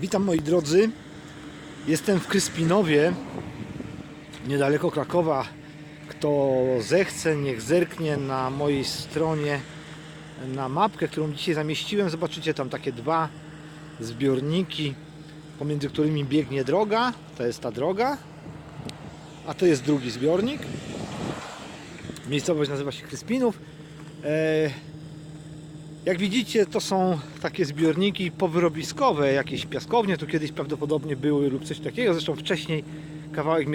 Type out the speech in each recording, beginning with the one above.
Witam moi drodzy. Jestem w Kryspinowie, niedaleko Krakowa. Kto zechce, niech zerknie na mojej stronie na mapkę, którą dzisiaj zamieściłem. Zobaczycie tam takie dwa zbiorniki, pomiędzy którymi biegnie droga. To jest ta droga, a to jest drugi zbiornik. Miejscowość nazywa się Kryspinów. E, jak widzicie, to są takie zbiorniki powyrobiskowe, jakieś piaskownie, tu kiedyś prawdopodobnie były lub coś takiego. Zresztą wcześniej kawałek m,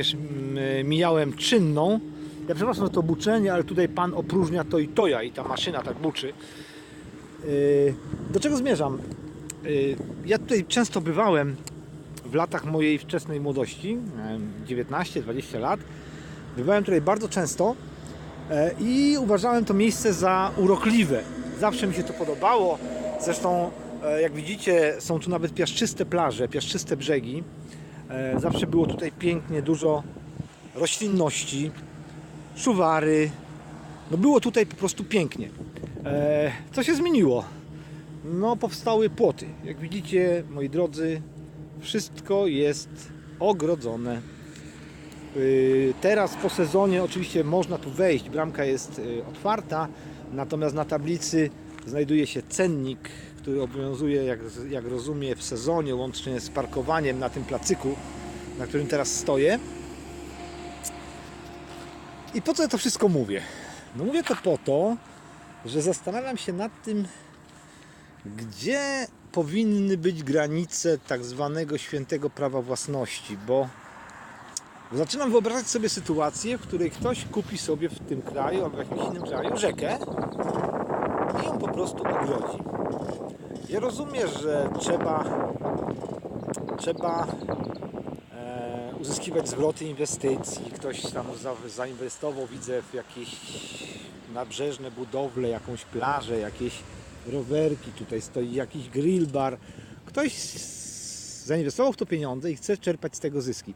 mijałem czynną. Ja przepraszam za to buczenie, ale tutaj pan opróżnia to i toja i ta maszyna tak buczy. Yy, Do czego zmierzam? Yy, Ja tutaj często bywałem w latach mojej wczesnej młodości, miałem 19-20 lat. Bywałem tutaj bardzo często E, i uważałem to miejsce za urokliwe. Zawsze mi się to podobało. Zresztą, e, jak widzicie, są tu nawet piaszczyste plaże, piaszczyste brzegi. E, Zawsze było tutaj pięknie, dużo roślinności, szuwary. No było tutaj po prostu pięknie. E, Co się zmieniło? No, powstały płoty. Jak widzicie, moi drodzy, wszystko jest ogrodzone. Yy, Teraz po sezonie oczywiście można tu wejść, bramka jest yy, otwarta, natomiast na tablicy znajduje się cennik, który obowiązuje, jak, jak rozumiem, w sezonie, łącznie z parkowaniem na tym placyku, na którym teraz stoję. I po co ja to wszystko mówię? No mówię to po to, że zastanawiam się nad tym, gdzie powinny być granice tak zwanego świętego prawa własności, bo Zaczynam wyobrażać sobie sytuację, w której ktoś kupi sobie w tym kraju albo w jakimś innym kraju rzekę i ją po prostu ogrodzi. Ja rozumiem, że trzeba, trzeba e, uzyskiwać zwroty inwestycji. Ktoś tam za, zainwestował, widzę, w jakieś nabrzeżne budowle, jakąś plażę, jakieś rowerki, tutaj stoi jakiś grill bar. Ktoś zainwestował w to pieniądze i chce czerpać z tego zyski.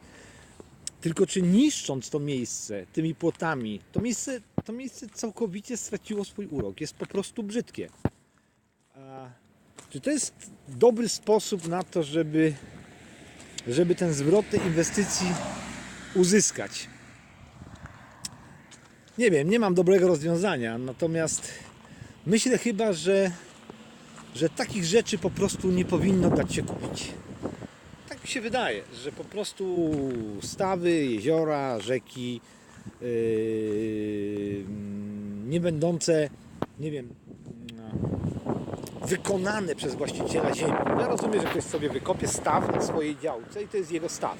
Tylko czy niszcząc to miejsce tymi płotami, to miejsce, to miejsce całkowicie straciło swój urok. Jest po prostu brzydkie. A czy to jest dobry sposób na to, żeby, żeby ten zwrot tej inwestycji uzyskać? Nie wiem, nie mam dobrego rozwiązania, natomiast myślę chyba, że, że takich rzeczy po prostu nie powinno dać się kupić. Mi się wydaje, że po prostu stawy, jeziora, rzeki yy, nie będące, nie wiem, wykonane przez właściciela ziemi. Ja rozumiem, że ktoś sobie wykopie staw na swojej działce i to jest jego staw.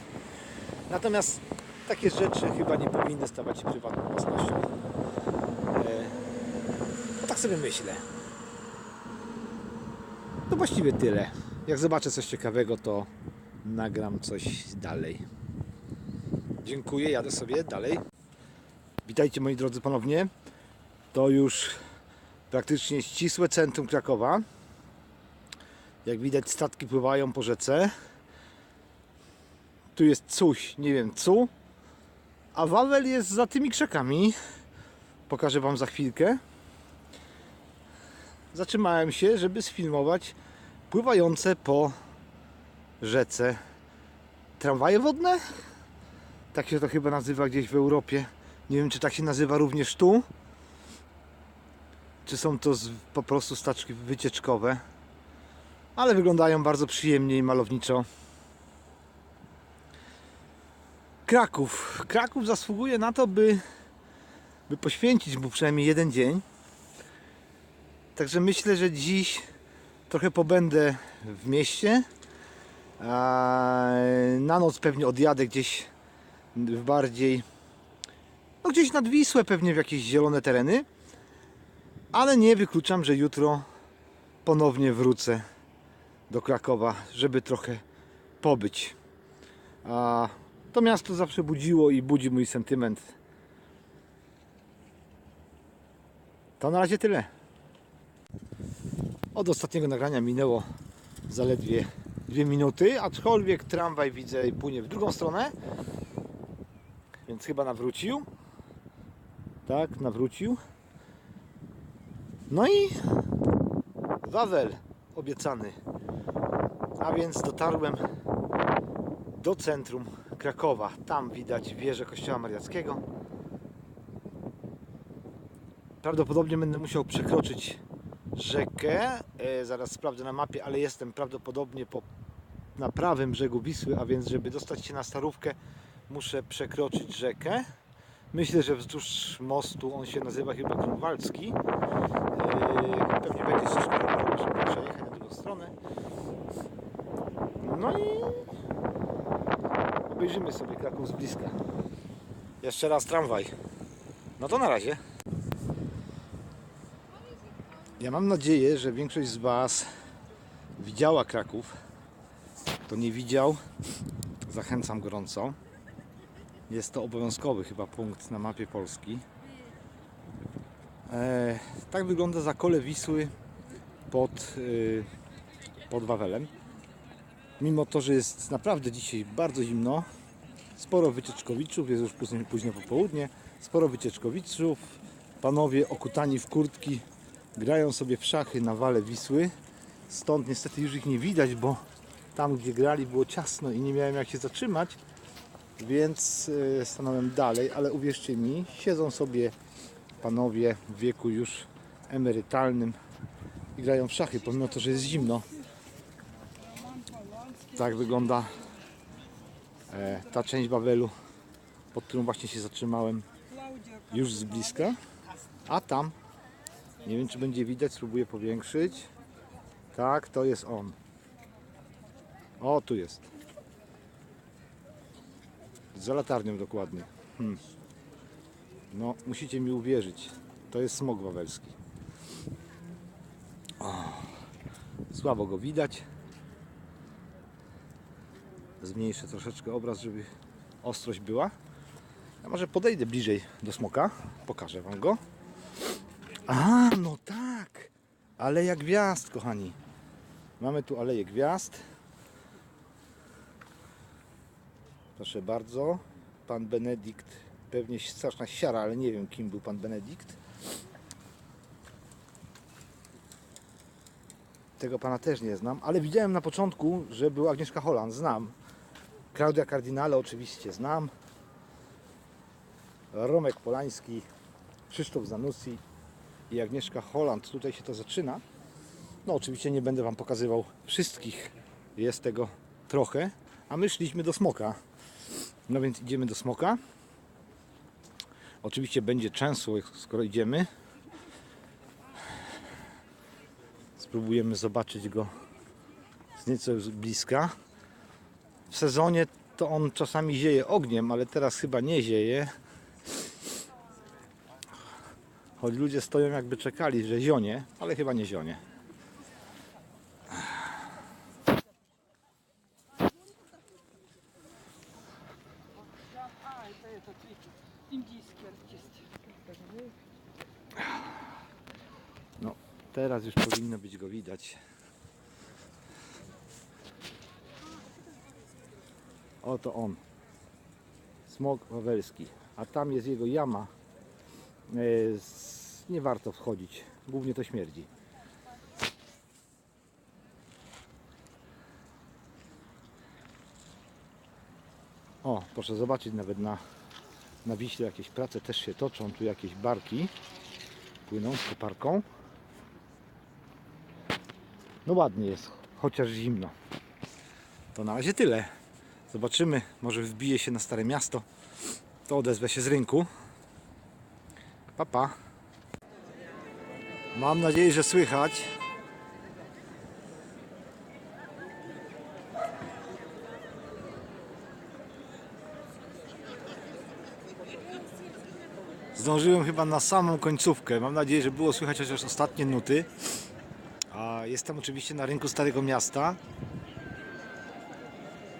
Natomiast takie rzeczy chyba nie powinny stawać się prywatną własnością. No tak sobie myślę. To właściwie tyle. Jak zobaczę coś ciekawego, to nagram coś dalej. Dziękuję, jadę sobie dalej. Witajcie moi drodzy ponownie. To już praktycznie ścisłe centrum Krakowa. Jak widać statki pływają po rzece. Tu jest coś, nie wiem co. A Wawel jest za tymi krzakami. Pokażę Wam za chwilkę. Zatrzymałem się, żeby sfilmować pływające po rzece tramwaje wodne? Tak się to chyba nazywa gdzieś w Europie. Nie wiem, czy tak się nazywa również tu. Czy są to z, po prostu staczki wycieczkowe. Ale wyglądają bardzo przyjemnie i malowniczo. Kraków. Kraków zasługuje na to, by, by poświęcić mu przynajmniej jeden dzień. Także myślę, że dziś trochę pobędę w mieście. Na noc pewnie odjadę gdzieś w bardziej, no gdzieś nad Wisłę, pewnie w jakieś zielone tereny. Ale nie wykluczam, że jutro ponownie wrócę do Krakowa, żeby trochę pobyć. A to miasto zawsze budziło i budzi mój sentyment. To na razie tyle. Od ostatniego nagrania minęło zaledwie dwie minuty, aczkolwiek tramwaj widzę płynie w drugą stronę, więc chyba nawrócił. Tak, nawrócił. No i Wawel obiecany. A więc dotarłem do centrum Krakowa. Tam widać wieżę Kościoła Mariackiego. Prawdopodobnie będę musiał przekroczyć rzekę. E, zaraz sprawdzę na mapie, ale jestem prawdopodobnie po, na prawym brzegu Wisły, a więc żeby dostać się na Starówkę muszę przekroczyć rzekę. Myślę, że wzdłuż mostu on się nazywa chyba Grunwaldzki. E, pewnie będzie rowerowa, żeby przejechać na drugą stronę. No i obejrzymy sobie Kraków z bliska. Jeszcze raz tramwaj. No to na razie. Ja mam nadzieję, że większość z Was widziała Kraków. Kto nie widział, zachęcam gorąco. Jest to obowiązkowy chyba punkt na mapie Polski. E, tak wygląda zakole Wisły pod, y, pod Wawelem. Mimo to, że jest naprawdę dzisiaj bardzo zimno, sporo wycieczkowiczów, jest już późno, późno popołudnie, sporo wycieczkowiczów, panowie okutani w kurtki grają sobie w szachy na wale Wisły. Stąd niestety już ich nie widać, bo tam gdzie grali było ciasno i nie miałem jak się zatrzymać, więc e, stanąłem dalej, ale uwierzcie mi, siedzą sobie panowie w wieku już emerytalnym i grają w szachy, pomimo to, że jest zimno. Tak wygląda e, ta część Babelu, pod którą właśnie się zatrzymałem już z bliska. A tam, nie wiem czy będzie widać, spróbuję powiększyć. Tak, to jest on. O, tu jest. Za latarnią dokładnie. Hmm. No, musicie mi uwierzyć. To jest smog wawelski. O, słabo go widać. Zmniejszę troszeczkę obraz, żeby ostrość była. Ja może podejdę bliżej do smoka. Pokażę Wam go. A, no tak. Aleja Gwiazd, kochani. Mamy tu Aleję Gwiazd. Proszę bardzo. Pan Benedikt, pewnie straszna siara, ale nie wiem kim był pan Benedikt. Tego pana też nie znam, ale widziałem na początku, że był Agnieszka Holland, znam. Klaudia Cardinale oczywiście znam. Romek Polański, Krzysztof Zanussi i Agnieszka Holland. Tutaj się to zaczyna. No oczywiście nie będę Wam pokazywał wszystkich. Jest tego trochę. A my szliśmy do Smoka. No więc idziemy do Smoka. Oczywiście będzie często, skoro idziemy. Spróbujemy zobaczyć go z nieco bliska. W sezonie to on czasami zieje ogniem, ale teraz chyba nie zieje. Choć ludzie stoją jakby czekali, że zionie, ale chyba nie zionie. taki indyjski artyst. No, teraz już powinno być go widać. Oto on. Smog wawelski. A tam jest jego jama. E, nie warto wchodzić. Głównie to śmierdzi. O, proszę zobaczyć nawet na na Wiśle jakieś prace też się toczą. Tu jakieś barki płyną z koparką. No ładnie jest, chociaż zimno. To na razie tyle. Zobaczymy, może wbije się na Stare Miasto. To odezwę się z rynku. Papa. Pa. Mam nadzieję, że słychać. Zdążyłem chyba na samą końcówkę. Mam nadzieję, że było słychać chociaż ostatnie nuty. A jestem oczywiście na rynku Starego Miasta.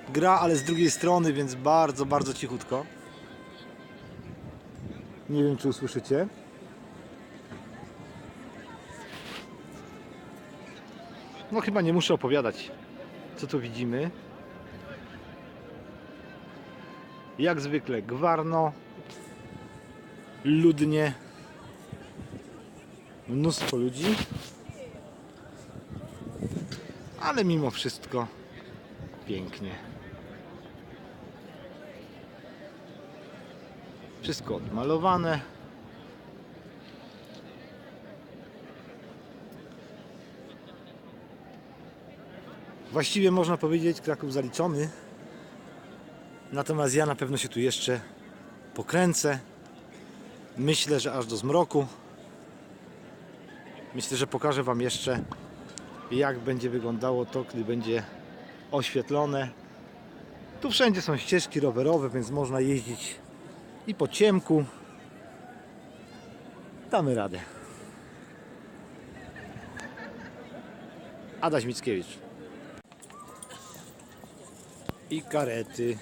Gra, ale z drugiej strony, więc bardzo, bardzo cichutko. Nie wiem, czy usłyszycie. No chyba nie muszę opowiadać, co tu widzimy. Jak zwykle gwarno, ludnie, mnóstwo ludzi, ale mimo wszystko pięknie. Wszystko odmalowane. Właściwie można powiedzieć Kraków zaliczony. Natomiast ja na pewno się tu jeszcze pokręcę. Myślę, że aż do zmroku. Myślę, że pokażę Wam jeszcze jak będzie wyglądało to, gdy będzie oświetlone. Tu wszędzie są ścieżki rowerowe, więc można jeździć i po ciemku. Damy radę. Adaś Mickiewicz. I karety.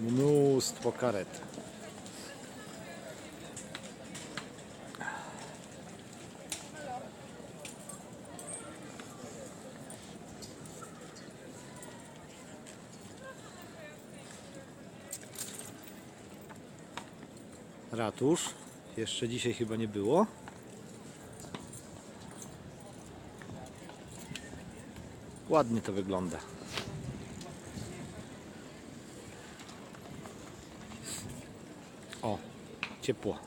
Mnóstwo karet. Ratusz. Jeszcze dzisiaj chyba nie było. Ładnie to wygląda. O, ciepło.